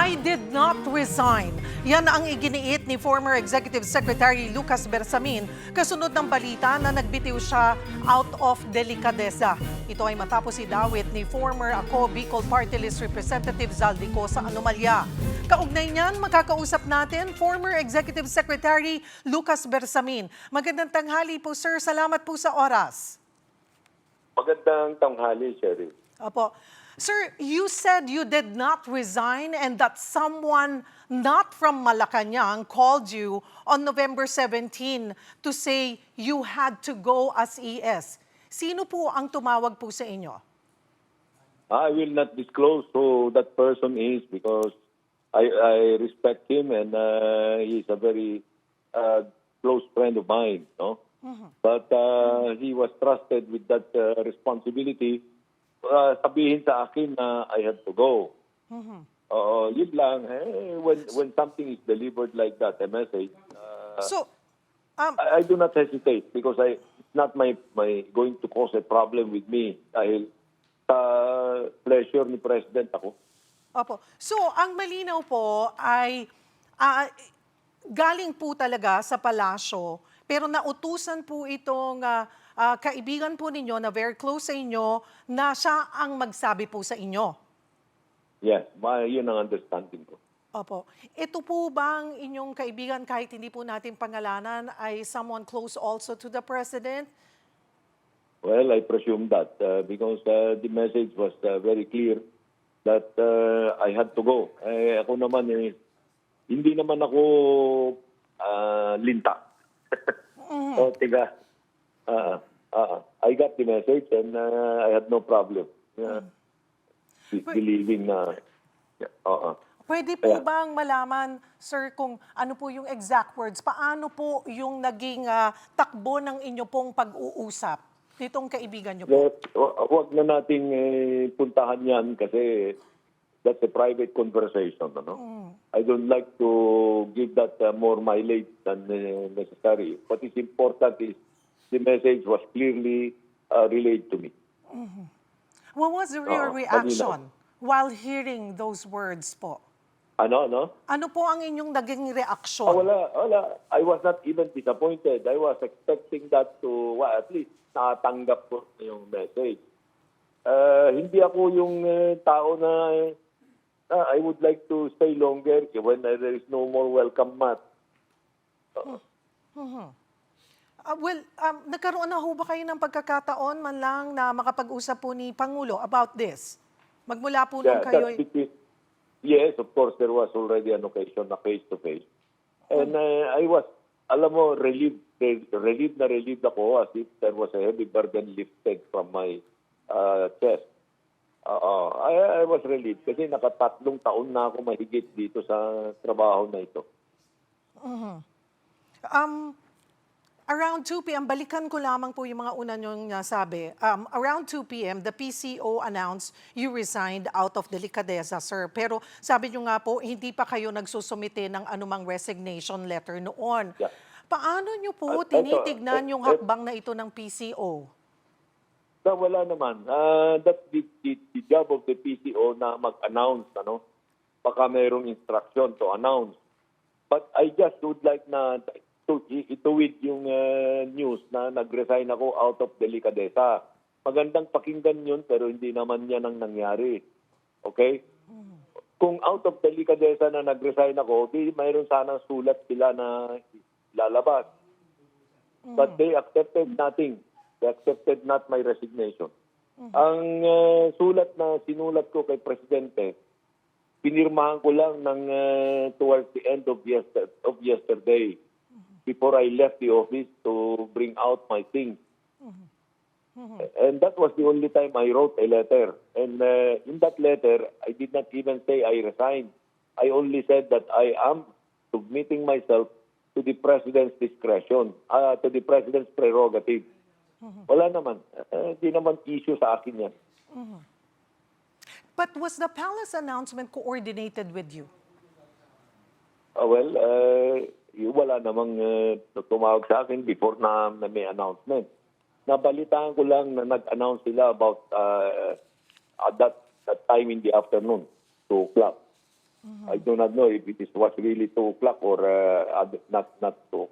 I did not resign. Yan ang iginiit ni former Executive Secretary Lucas Bersamin kasunod ng balita na nagbitiw siya out of delikadesa. Ito ay matapos si Dawit ni former ako Bicol Party List Representative Zaldico sa anomalya. Kaugnay niyan, makakausap natin former Executive Secretary Lucas Bersamin. Magandang tanghali po sir, salamat po sa oras. Magandang tanghali, Sherry. Opo. Sir, you said you did not resign and that someone not from Malacanang called you on November 17 to say you had to go as ES. Sino po ang tumawag po sa inyo? I will not disclose who that person is because I, I respect him and uh, he's a very uh, close friend of mine. No? But uh, he was trusted with that uh, responsibility. Uh, sabihin sa akin na I had to go. Oo, yun lang. Eh, when, when something is delivered like that, a message, uh, So, um, I, I do not hesitate because I it's not my my going to cause a problem with me dahil sa pleasure ni President ako. Opo. So, ang malinaw po ay ah, galing po talaga sa palasyo, pero nautusan po itong ah, ah, kaibigan po ninyo na very close sa inyo na siya ang magsabi po sa inyo. Yes, ma, yun ang understanding ko. Opo. Ito po bang inyong kaibigan, kahit hindi po natin pangalanan, ay someone close also to the President? Well, I presume that uh, because uh, the message was uh, very clear that uh, I had to go. Eh, ako naman eh, hindi naman ako uh, linta. o, tiga. Uh, uh, I got the message and uh, I had no problem. Uh, believing na, yeah, oo. Pwede po Kaya- bang malaman, sir, kung ano po yung exact words? Paano po yung naging ah, takbo ng inyo pong pag-uusap nitong kaibigan nyo po? Hu- hu- Huwag na nating eh, puntahan yan kasi that's a private conversation. Ano? I don't like to give that uh, more mileage than uh, necessary. What is important is the message was clearly uh, relayed to me. What was your Oo, reaction while hearing those words po? Ano, no? Ano po ang inyong naging Ah, reaksyon? wala, wala. I was not even disappointed. I was expecting that to, well, at least nakatanggap ko na yung message. Uh, hindi ako yung uh, tao na uh, I would like to stay longer when uh, there is no more welcome mat. Ah, well, um, nagkaroon na ho ba kayo ng pagkakataon man lang na makapag-usap po ni Pangulo about this? Magmula po nung Yeah, kayo... that's between- yes, of course, there was already an occasion na face-to-face. And uh, I was, alam mo, relieved, re- relieved na relieved ako as if there was a heavy burden lifted from my uh, chest. Oo, I, I was relieved kasi nakatatlong taon na ako mahigit dito sa trabaho na ito. Um, around 2 p.m., balikan ko lamang po yung mga una niyong nasabi. Um, around 2 p.m., the PCO announced you resigned out of delicadeza, sir. Pero sabi niyo nga po, hindi pa kayo nagsusumite ng anumang resignation letter noon. Yeah. Paano niyo po Ah, eto, tinitignan eh, yung eh, hakbang na ito ng PCO? Na wala naman. Uh, that's the, the, the job of the PCO na mag-announce. Ano? Baka mayroong instruction to announce. But I just would like na to ituwid yung uh, news na nag-resign ako out of delicadeza. Magandang pakinggan yun pero hindi naman yan ang nangyari. Okay? Kung out of delicadeza na nag-resign ako, di mayroon sana sulat sila na lalabas. But they accepted nothing. They accepted not my resignation. Ang uh, sulat na sinulat ko kay Presidente, pinirmahan ko lang ng uh, towards the end of, yester- of yesterday before I left the office to bring out my things. And that was the only time I wrote a letter. And uh, in that letter, I did not even say I resigned. I only said that I am submitting myself to the President's discretion, uh, to the President's prerogative. Wala naman. Uh, Hindi naman issue sa akin yan. But was the palace announcement coordinated with you? Uh, well, uh, wala namang uh, tumawag sa akin before na, na may announcement. Nabalitaan ko lang na nag-announce sila about uh, at that, that time in the afternoon, 2 o'clock. I do not know if it is was really 2 o'clock or uh, not not 2